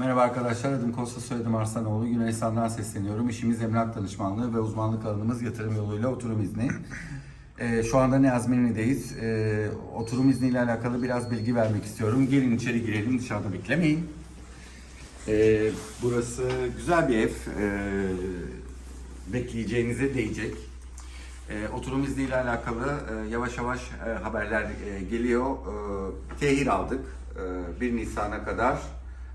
Merhaba arkadaşlar, adım Kosta soyadım Arslanoğlu. Yunanistan'dan sesleniyorum. İşimiz emlak danışmanlığı ve uzmanlık alanımız yatırım yoluyla oturum izni. Ee, şu anda Niazmini'deyiz. Ee, oturum izniyle alakalı biraz bilgi vermek istiyorum. Gelin içeri girelim, dışarıda beklemeyin. Ee, burası güzel bir ev. Ee, bekleyeceğinize değecek. Ee, oturum izniyle alakalı e, yavaş yavaş e, haberler e, geliyor. E, tehir aldık. E, 1 Nisan'a kadar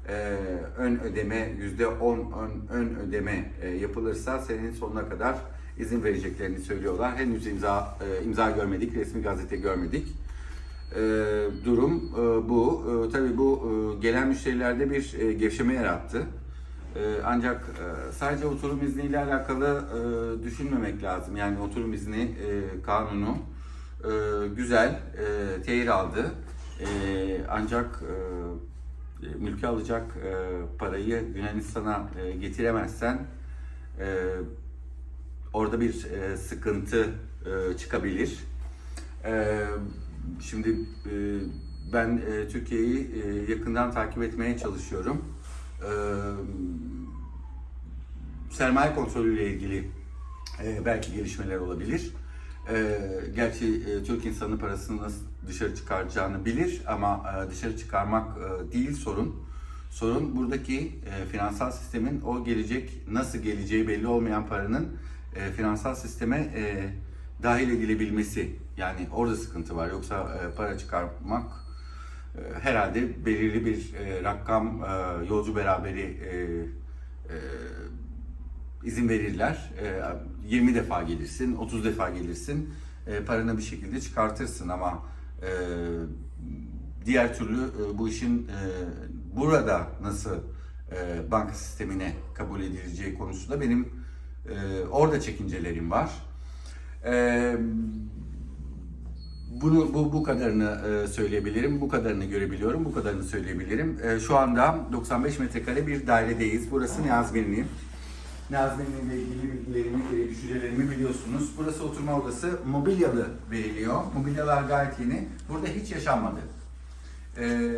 e, ön ödeme yüzde 10 ön, ön ödeme e, yapılırsa senenin sonuna kadar izin vereceklerini söylüyorlar. Henüz imza e, imza görmedik, resmi gazete görmedik. E, durum e, bu. E, tabii bu e, gelen müşterilerde bir e, gevşeme yarattı. E, ancak e, sadece oturum izniyle alakalı e, düşünmemek lazım. Yani oturum izni e, kanunu e, güzel, e, tehir aldı. E, ancak e, mülki alacak e, parayı Yunanistan'a e, getiremezsen e, orada bir e, sıkıntı e, çıkabilir. E, şimdi e, ben e, Türkiye'yi e, yakından takip etmeye çalışıyorum. E, sermaye kontrolüyle ilgili e, belki gelişmeler olabilir. E, gerçi e, Türk insanı parasını nasıl dışarı çıkaracağını bilir ama e, dışarı çıkarmak e, değil sorun. Sorun buradaki e, finansal sistemin o gelecek nasıl geleceği belli olmayan paranın e, finansal sisteme e, dahil edilebilmesi. Yani orada sıkıntı var. Yoksa e, para çıkarmak e, herhalde belirli bir e, rakam e, yolcu beraberi e, e, izin verirler. E, 20 defa gelirsin, 30 defa gelirsin. E, paranı bir şekilde çıkartırsın ama e, diğer türlü e, bu işin e, burada nasıl banka sistemine kabul edileceği konusunda benim orada çekincelerim var. Bunu bu bu kadarını söyleyebilirim. Bu kadarını görebiliyorum. Bu kadarını söyleyebilirim. Şu anda 95 metrekare bir dairedeyiz. Burası Niazmirli. Niazmirli ile ilgili bilgilerimi, düşüncelerimi biliyorsunuz. Burası oturma odası. Mobilyalı veriliyor. Mobilyalar gayet yeni. Burada hiç yaşanmadı. E,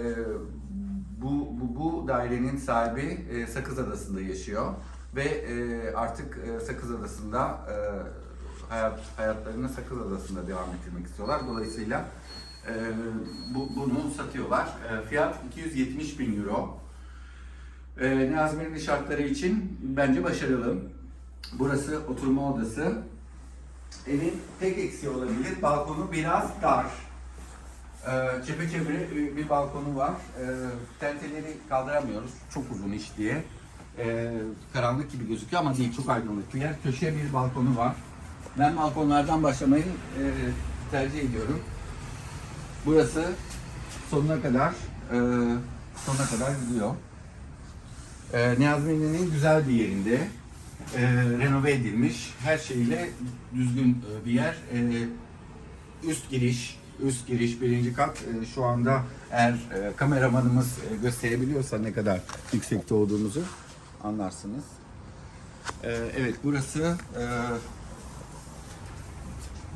bu, bu, bu dairenin sahibi e, Sakız Adası'nda yaşıyor. Ve e, artık e, Sakız Adası'nda e, hayat hayatlarını Sakız Adası'nda devam ettirmek istiyorlar. Dolayısıyla e, bu, bunu satıyorlar. E, fiyat 270 bin euro. E, Niazmir'in şartları için bence başarılı. Burası oturma odası. Evin tek eksiği olabilir. Balkonu biraz dar. E, çepeçevre bir balkonu var. E, tenteleri kaldıramıyoruz. Çok uzun iş diye. E, karanlık gibi gözüküyor ama değil. Çok aydınlık bir yer. Köşeye bir balkonu var. Ben balkonlardan başlamayı e, tercih ediyorum. Burası sonuna kadar e, sonuna kadar gidiyor. E, Niazmi'nin güzel bir yerinde. E, renove edilmiş. Her şeyle düzgün e, bir yer. E, üst giriş, üst giriş birinci kat. E, şu anda eğer e, kameramanımız e, gösterebiliyorsa ne kadar yüksekte olduğumuzu anlarsınız. E, evet burası e,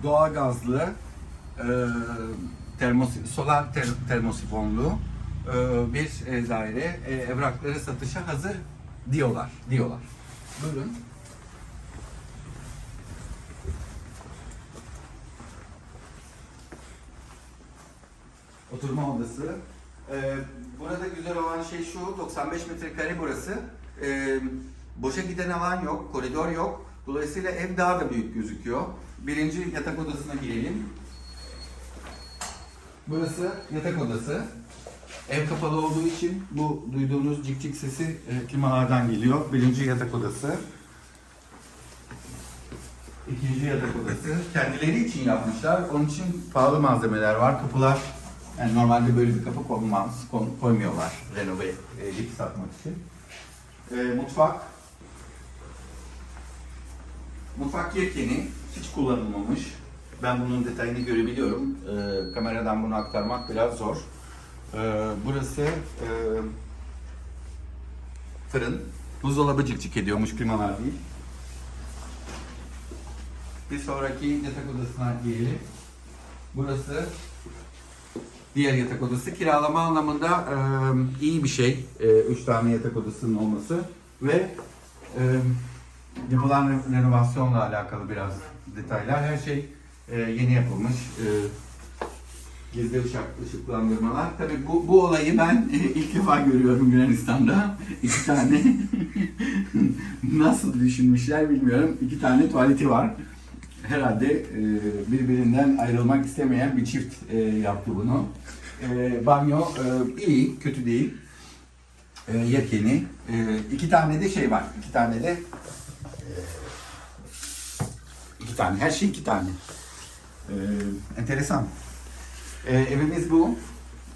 doğalgazlı, e, termos, solar ter, termosifonlu bir e, daire. E, evrakları satışa hazır diyorlar. Diyorlar. Buyurun. Oturma odası. Ee, burada güzel olan şey şu, 95 metrekare burası. Ee, boşa giden alan yok, koridor yok. Dolayısıyla ev daha da büyük gözüküyor. Birinci yatak odasına girelim. Burası yatak odası. Ev kapalı olduğu için bu duyduğunuz cik cik sesi e, klimalardan geliyor. Birinci yatak odası. İkinci yatak odası. Kendileri için yapmışlar. Onun için pahalı malzemeler var. Kapılar yani normalde böyle bir kapı konmaz, kon- koymuyorlar renove edip satmak için. E, mutfak. Mutfak yepyeni, hiç kullanılmamış. Ben bunun detayını görebiliyorum. E, kameradan bunu aktarmak biraz zor. E, burası e, fırın. Buzdolabı cik cik ediyormuş, klimalar değil. Bir sonraki yatak odasına gelelim. Burası diğer yatak odası. Kiralama anlamında e, iyi bir şey. 3 tane yatak odasının olması ve e, yapılan re- renovasyonla alakalı biraz detaylar. Her şey e, yeni yapılmış. E, gizli ışık, ışıklandırmalar. Tabii bu, bu olayı ben e, ilk defa görüyorum Yunanistan'da. İki tane nasıl düşünmüşler bilmiyorum. İki tane tuvaleti var. Herhalde e, birbirinden ayrılmak istemeyen bir çift e, yaptı bunu. Banyo iyi, kötü değil. Yepyeni. İki tane de şey var. İki tane de iki tane. Her şey iki tane. E, enteresan. E, evimiz bu.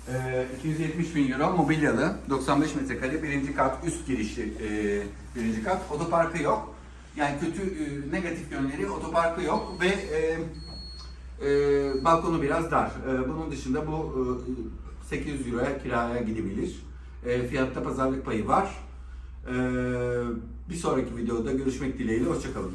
E, 270 bin euro mobilyalı. 95 metrekare birinci kat üst girişli e, birinci kat. Otoparkı yok. Yani kötü e, negatif yönleri otoparkı yok ve e, e, balkonu biraz dar. E, bunun dışında bu e, 800 euroya kiraya gidebilir. E, fiyatta pazarlık payı var. E, bir sonraki videoda görüşmek dileğiyle. Hoşçakalın.